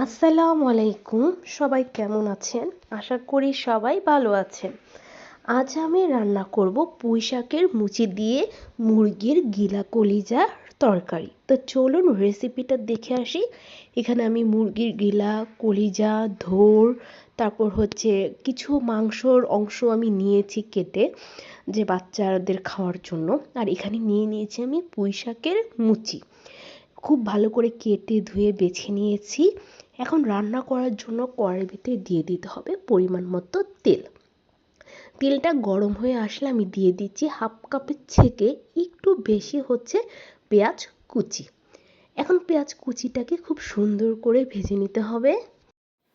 আসসালামু আলাইকুম, সবাই কেমন আছেন? আশা করি সবাই ভালো আছেন। আজ আমি রান্না করব পুঁই শাকের মুচি দিয়ে মুরগির গিলা কলিজা তরকারি। তো চলুন রেসিপিটা দেখে আসি। এখানে আমি মুরগির গিলা কলিজা ধোর, তারপর হচ্ছে কিছু মাংসর অংশ আমি নিয়েছি কেটে যে বাচ্চাদের খাওয়ার জন্য। আর এখানে নিয়ে নিয়েছি আমি পুঁই শাকের মুচি। খুব ভালো করে কেটে ধুয়ে বেছে নিয়েছি। এখন রান্না করার জন্য কড়াইয়ের ভিতরে দিয়ে দিতে হবে পরিমাণ মতো তেল। তেলটা গরম হয়ে আসলে আমি দিয়ে দিচ্ছি হাফ কাপের থেকে একটু বেশি হচ্ছে পেঁয়াজ কুচি। এখন পেঁয়াজ কুচিটাকে খুব সুন্দর করে ভেজে নিতে হবে।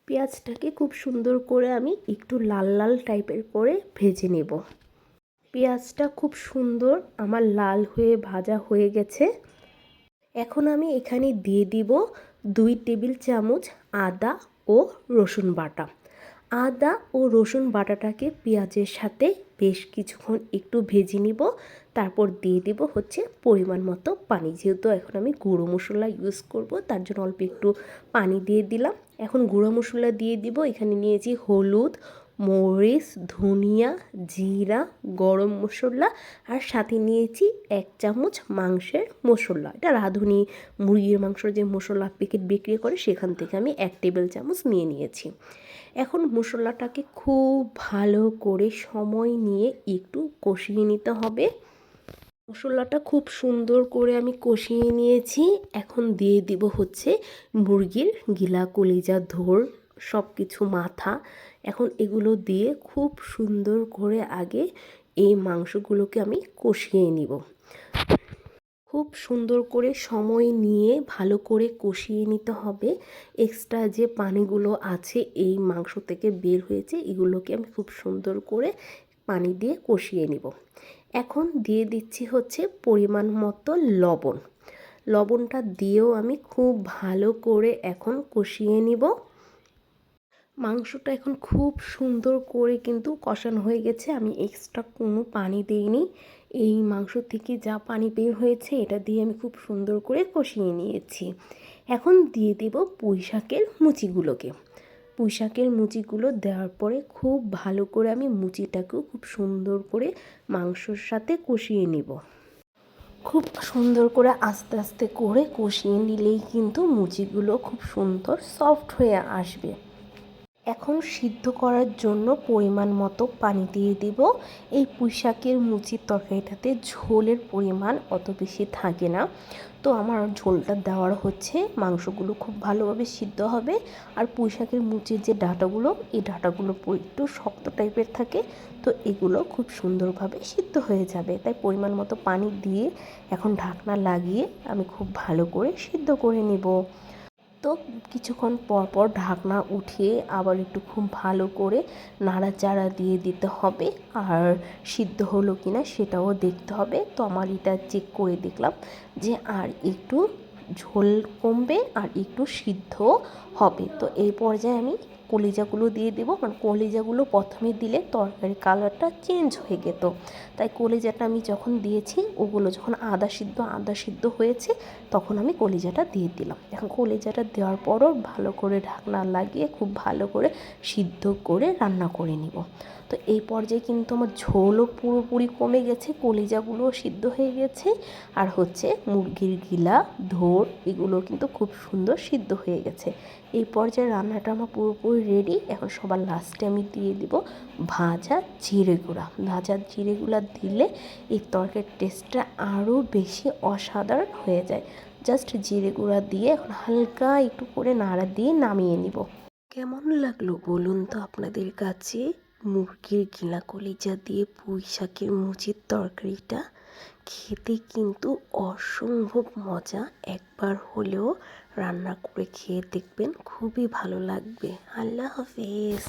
পেঁয়াজটাকে খুব সুন্দর করে আমি একটু লাল লাল টাইপের করে ভেজে নেব। পেঁয়াজটা খুব সুন্দর আমার লাল হয়ে ভাজা হয়ে গেছে। এখন আমি এখানে দিয়ে দিব দুই টেবিল চামচ আদা ও রসুন বাটা। আদা ও রসুন বাটাটাকে পেঁয়াজের সাথে বেশ কিছুক্ষণ একটু ভেজে নিব। তারপর দিয়ে দেব হচ্ছে পরিমাণ মতো পানি। যেহেতু এখন আমি গুঁড়ো মশলা ইউজ করব, তার জন্য অল্প একটু পানি দিয়ে দিলাম। এখন গুঁড়ো মশলা দিয়ে দিব। এখানে নিয়েছি হলুদ মরিচ, ধনিয়া, জিরা, গরম মশলা আর সাথে নিয়েছি এক চামচ মাংসের মশলা। এটা রাঁধুনি মুরগির মাংসর যে মশলা প্যাকেট বিক্রি করে সেখান থেকে আমি এক টেবিল চামচ নিয়ে নিয়েছি। এখন মশলাটাকে খুব ভালো করে সময় নিয়ে একটু কষিয়ে নিতে হবে। মশলাটা খুব সুন্দর করে আমি কষিয়ে নিয়েছি। এখন দিয়ে দিব হচ্ছে মুরগির গিলা কলিজা ধোর সব কিছু মাথা। এখন এগুলো দিয়ে খুব সুন্দর করে আগে এই মাংসগুলোকে আমি কষিয়ে নিব। খুব সুন্দর করে সময় নিয়ে ভালো করে কষিয়ে নিতে হবে। এক্সট্রা যে পানিগুলো আছে এই মাংস থেকে বের হয়েছে, এগুলোকে আমি খুব সুন্দর করে পানি দিয়ে কষিয়ে নিব। এখন দিয়ে দিচ্ছি হচ্ছে পরিমাণ মতো লবণ। লবণটা দিয়েও আমি খুব ভালো করে এখন কষিয়ে নিব। মাংসটা এখন খুব সুন্দর করে কিন্তু কষানো হয়ে গেছে। আমি এক্সট্রা কোনো পানি দিইনি। এই মাংস থেকে যা পানি বের হয়েছে, এটা দিয়ে আমি খুব সুন্দর করে কষিয়ে নিয়েছি। এখন দিয়ে দেব পুঁই শাকের মুচিগুলোকে। পুঁই শাকের মুচিগুলো দেওয়ার পরে খুব ভালো করে আমি মুচিটাকেও খুব সুন্দর করে মাংসর সাথে কষিয়ে নিব। খুব সুন্দর করে আস্তে আস্তে করে কষিয়ে নিলেই কিন্তু মুচিগুলো খুব সুন্দর সফট হয়ে আসবে। এখন সিদ্ধ করার জন্য পরিমাণ মতো পানি দিয়ে দিব। এই পুঁইশাকের মুচির তরকারিটাতে ঝোলের পরিমাণ অত বেশি থাকে না। তো আমার ঝোলটা দেওয়ার হচ্ছে। মাংসগুলো খুব ভালোভাবে সিদ্ধ হবে। আর পুঁইশাকের মুচির যে ডাটাগুলো, এই ডাটাগুলো একটু শক্ত টাইপের থাকে। তো এগুলো খুব সুন্দরভাবে সিদ্ধ হয়ে যাবে। তাই পরিমাণ মতো পানি দিয়ে এখন ঢাকনা লাগিয়ে আমি খুব ভালো করে সিদ্ধ করে নেব। তো কিছুক্ষণ পর পর ঢাকনা উঠিয়ে আবার একটু খুব ভালো করে নাড়াচাড়া দিয়ে দিতে হবে। আর সিদ্ধ হলো কি না সেটাও দেখতে হবে। তো আমার এটা চেক করে দেখলাম যে আর একটু ঝোল কমবে আর একটু সিদ্ধ হবে। তো এই পর্যায়ে আমি কলিজাগুলো দিয়ে দেবো। কারণ কলিজাগুলো প্রথমে দিলে তরকারির কালারটা চেঞ্জ হয়ে যেত তাই কলিজাটা আমি যখন দিয়েছি, ওগুলো যখন আদা সিদ্ধ আদা সিদ্ধ হয়েছে, তখন আমি কলিজাটা দিয়ে দিলাম। এখন কলিজাটা দেওয়ার পরও ভালো করে ঢাকনা লাগিয়ে, খুব ভালো করে সিদ্ধ করে রান্না করে নিব। তো এই পর্যায়ে কিন্তু আমার ঝোলও পুরোপুরি কমে গেছে, কলিজাগুলোও সিদ্ধ হয়ে গেছে। আর হচ্ছে মুরগির গিলা, ধোর, এগুলো কিন্তু খুব সুন্দর সিদ্ধ হয়ে গেছে। এই পর্যায়ে রান্নাটা আমার রেডি এখন সবার লাস্টে আমি দিয়ে দিব ভাজা জিরে গুঁড়া। ভাজা জিরে গুঁড়া দিলে এই তরকারির টেস্টটা আরও বেশি অসাধারণ হয়ে যায়। জাস্ট জিরে গুঁড়া দিয়ে এখন হালকা একটু করে নাড়া দিয়ে নামিয়ে নিব। কেমন লাগল বলুন তো আপনাদের কাছে? মুরগির গিলা কলিজা দিয়ে পুঁই শাকের মুচির তরকারিটা? খেতে কিন্তু অসম্ভব মজা। একবার হলেও রান্না করে খেয়ে দেখবেন খুবই ভালো লাগবে। আল্লাহ হাফেজ।